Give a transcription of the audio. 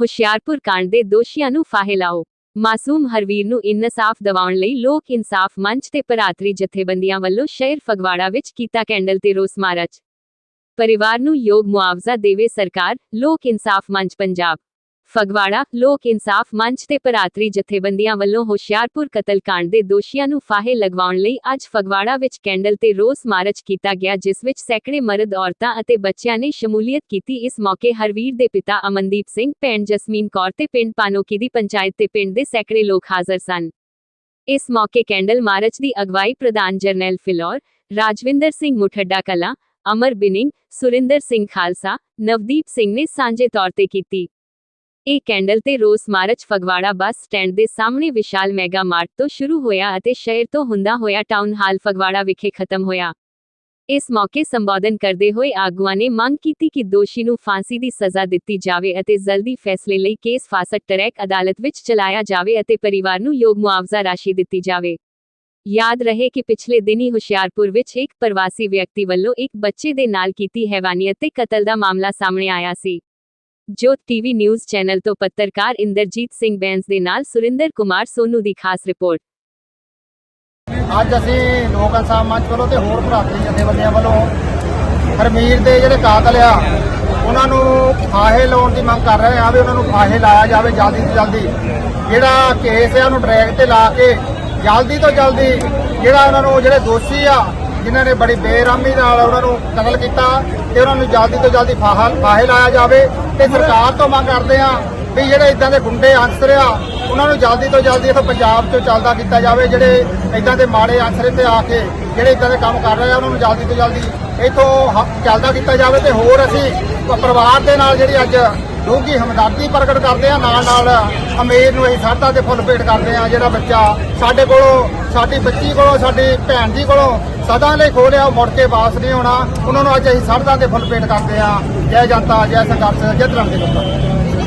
ਹੁਸ਼ਿਆਰਪੁਰ ਕਾਂਡ ਦੇ ਦੋਸ਼ੀਆਂ ਨੂੰ ਫਾਹੇ ਲਾਓ। ਮਾਸੂਮ ਹਰਵੀਰ ਨੂੰ ਇਨਸਾਫ ਦਿਵਾਉਣ ਲਈ ਲੋਕ ਇਨਸਾਫ ਮੰਚ ਤੇ ਭਰਾਤਰੀ ਜਥੇਬੰਦੀਆਂ ਵੱਲੋਂ ਸ਼ਹਿਰ ਫਗਵਾੜਾ ਵਿੱਚ ਕੀਤਾ ਕੈਂਡਲ ਤੇ ਰੋਸ ਮਾਰਚ। ਪਰਿਵਾਰ ਨੂੰ ਯੋਗ ਮੁਆਵਜ਼ਾ ਦੇਵੇ ਸਰਕਾਰ, ਲੋਕ ਇਨਸਾਫ ਮੰਚ ਪੰਜਾਬ। ਫਗਵਾੜਾ, ਲੋਕ ਇਨਸਾਫ ਮੰਚ ਤੇ ਭਰਾਤਰੀ ਜਥੇਬੰਦੀਆਂ ਵੱਲੋਂ ਹੁਸ਼ਿਆਰਪੁਰ ਕਤਲकांड ਦੇ ਦੋਸ਼ੀਆਂ ਨੂੰ ਫਾਹੇ ਲਗਵਾਉਣ ਲਈ ਅੱਜ ਫਗਵਾੜਾ ਵਿੱਚ ਕੈਂਡਲ ਤੇ ਰੋਸ ਮਾਰਚ ਕੀਤਾ ਗਿਆ, ਜਿਸ ਵਿੱਚ ਸੈਂਕੜੇ ਮਰਦ ਔਰਤਾਂ ਅਤੇ ਬੱਚਿਆਂ ਨੇ ਸ਼ਮੂਲੀਅਤ ਕੀਤੀ। ਇਸ ਮੌਕੇ ਹਰਵੀਰ ਦੇ ਪਿਤਾ ਅਮਨਦੀਪ ਸਿੰਘ, ਭੈਣ ਜਸਮੀਨ ਕੌਰ ਤੇ ਪਿੰਡ ਪਾਨੋਕੀ ਦੀ ਪੰਚਾਇਤ ਤੇ ਪਿੰਡ ਦੇ ਸੈਂਕੜੇ ਲੋਕ ਹਾਜ਼ਰ ਸਨ। ਇਸ ਮੌਕੇ ਕੈਂਡਲ ਮਾਰਚ ਦੀ ਅਗਵਾਈ ਪ੍ਰਧਾਨ ਜਰਨੈਲ ਫਿਲੌਰ, ਰਾਜਵਿੰਦਰ ਸਿੰਘ ਮੁਠੱਡਾ ਕਲਾ, ਅਮਰ ਬਿਨਿੰਗ, ਸੁਰਿੰਦਰ ਸਿੰਘ ਖਾਲਸਾ, ਨਵਦੀਪ ਸਿੰਘ ਨੇ ਸਾਂਝੇ ਤੌਰ ਤੇ ਕੀਤੀ। ਇਹ ਕੈਂਡਲ ਤੇ ਰੋਸ ਮਾਰਚ ਫਗਵਾੜਾ ਬੱਸ ਸਟੈਂਡ ਦੇ ਸਾਹਮਣੇ ਵਿਸ਼ਾਲ ਮੈਗਾ ਮਾਰਟ ਤੋਂ ਸ਼ੁਰੂ ਹੋਇਆ ਅਤੇ ਸ਼ਹਿਰ ਤੋਂ ਹੁੰਦਾ ਹੋਇਆ ਟਾਊਨ ਹਾਲ ਫਗਵਾੜਾ ਵਿਖੇ ਖਤਮ ਹੋਇਆ। ਇਸ ਮੌਕੇ ਸੰਬੋਧਨ ਕਰਦੇ ਹੋਏ ਆਗੂਆਂ ਨੇ ਮੰਗ ਕੀਤੀ ਕਿ ਦੋਸ਼ੀ ਨੂੰ ਫਾਂਸੀ ਦੀ ਸਜ਼ਾ ਦਿੱਤੀ ਜਾਵੇ ਅਤੇ ਜਲਦੀ ਫੈਸਲੇ ਲਈ ਕੇਸ ਫਾਸਟ ਟਰੈਕ ਅਦਾਲਤ ਵਿੱਚ ਚਲਾਇਆ ਜਾਵੇ ਅਤੇ ਪਰਿਵਾਰ ਨੂੰ ਯੋਗ ਮੁਆਵਜ਼ਾ ਰਾਸ਼ੀ ਦਿੱਤੀ ਜਾਵੇ। ਯਾਦ ਰਹੇ ਕਿ ਪਿਛਲੇ ਦਿਨੀ ਹੁਸ਼ਿਆਰਪੁਰ ਵਿੱਚ ਇੱਕ ਪ੍ਰਵਾਸੀ ਵਿਅਕਤੀ ਵੱਲੋਂ ਇੱਕ ਬੱਚੇ ਦੇ ਨਾਲ ਕੀਤੀ ਹੈਵਾਨੀਅਤ ਤੇ ਕਤਲ ਦਾ ਮਾਮਲਾ ਸਾਹਮਣੇ ਆਇਆ ਸੀ। ਜੋਤ ਟੀਵੀ ਨਿਊਜ਼ ਚੈਨਲ ਤੋਂ ਪੱਤਰਕਾਰ ਇੰਦਰਜੀਤ ਸਿੰਘ ਬੈਂਸ ਦੇ ਨਾਲ ਸੁਰਿੰਦਰ ਕੁਮਾਰ ਸੋਨੂ ਦੀ ਖਾਸ ਰਿਪੋਰਟ। ਅੱਜ ਅਸੀਂ ਲੋਕ ਇਨਸਾਫ ਮੰਚ ਵੱਲੋਂ ਤੇ ਹੋਰ ਭਰਾਤਰੀ ਜਥੇਬੰਦੀਆਂ ਵੱਲੋਂ ਹਰਮੀਰ ਦੇ ਜਿਹੜੇ ਕਾਤਲ ਆ, ਉਹਨਾਂ ਨੂੰ ਫਾਹੇ ਲਾਉਣ ਦੀ ਮੰਗ ਕਰ ਰਹੇ ਆ ਵੀ ਉਹਨਾਂ ਨੂੰ ਫਾਹੇ ਲਾਇਆ ਜਾਵੇ ਜਲਦੀ ਤੋਂ ਜਲਦੀ। ਜਿਹੜਾ ਕੇਸ ਆ ਉਹਨੂੰ ਟਰੈਕ ਤੇ ਲਾ ਕੇ ਜਲਦੀ ਤੋਂ ਜਲਦੀ ਜਿਹੜਾ ਉਹਨਾਂ ਨੂੰ ਜਿਹੜੇ ਦੋਸ਼ੀ ਆ ਜਿਨ੍ਹਾਂ ਨੇ ਬੜੀ ਬੇਰਹਿਮੀ ਨਾਲ ਉਹਨਾਂ ਨੂੰ ਕਤਲ ਕੀਤਾ ਤੇ ਉਹਨਾਂ ਨੂੰ ਜਲਦੀ ਤੋਂ ਜਲਦੀ ਫਾਹਾ ਫਾਹੇ ਲਾਇਆ ਜਾਵੇ ਤੇ ਸਰਕਾਰ ਤੋਂ ਮੰਗ ਕਰਦੇ ਆ ਵੀ ਜਿਹੜੇ ਇਦਾਂ ਦੇ ਗੁੰਡੇ ਅਨਸਰ ਆ, ਉਹਨਾਂ ਨੂੰ ਜਲਦੀ ਤੋਂ ਜਲਦੀ ਇੱਥੋਂ ਪੰਜਾਬ ਚੋਂ ਚੱਲਦਾ ਕੀਤਾ ਜਾਵੇ, ਜਿਹੜੇ ਇਦਾਂ ਦੇ ਮਾੜੇ ਅਨਸਰ ਇੱਥੇ ਆ ਕੇ ਜਿਹੜੇ ਇਦਾਂ ਦੇ ਕੰਮ ਕਰ ਰਹੇ ਆ, ਉਹਨਾਂ ਨੂੰ ਜਲਦੀ ਤੋਂ ਜਲਦੀ ਇੱਥੋਂ ਚੱਲਦਾ ਕੀਤਾ ਜਾਵੇ ਤੇ ਹੋਰ ਅਸੀਂ ਪਰਿਵਾਰ ਦੇ ਨਾਲ ਜਿਹੜੀ ਅੱਜ ਡੂੰਘੀ ਹਮਦਰਦੀ ਪ੍ਰਗਟ ਕਰਦੇ ਆ, ਨਾਲ ਨਾਲ ਅਮੀਰ ਨੂੰ ਅਸੀਂ ਸਰਦਾ ਤੇ ਫੁੱਲ ਭੇਟ ਕਰਦੇ ਆ, ਜਿਹੜਾ ਬੱਚਾ ਸਾਡੇ ਕੋਲੋਂ, ਸਾਡੀ ਬੱਚੀ ਕੋਲੋਂ, ਸਾਡੀ ਭੈਣ ਜੀ ਕੋਲੋਂ ਸਦਾ ਲਈ ਖੋਲਿਆ ਉਹ ਮੁੜ ਕੇ ਵਾਪਸ ਨਹੀਂ ਆਉਣਾ। ਉਹਨਾਂ ਨੂੰ ਅੱਜ ਅਸੀਂ ਸਰਦਾ ਤੇ ਫੁੱਲ ਭੇਟ ਕਰਦੇ ਆ। ਜੈ ਜਨਤਾ, ਜੈ ਸੰਘਰਸ਼, ਜੈ ਧਰਮ ਦੇ ਲੋਕਾਂ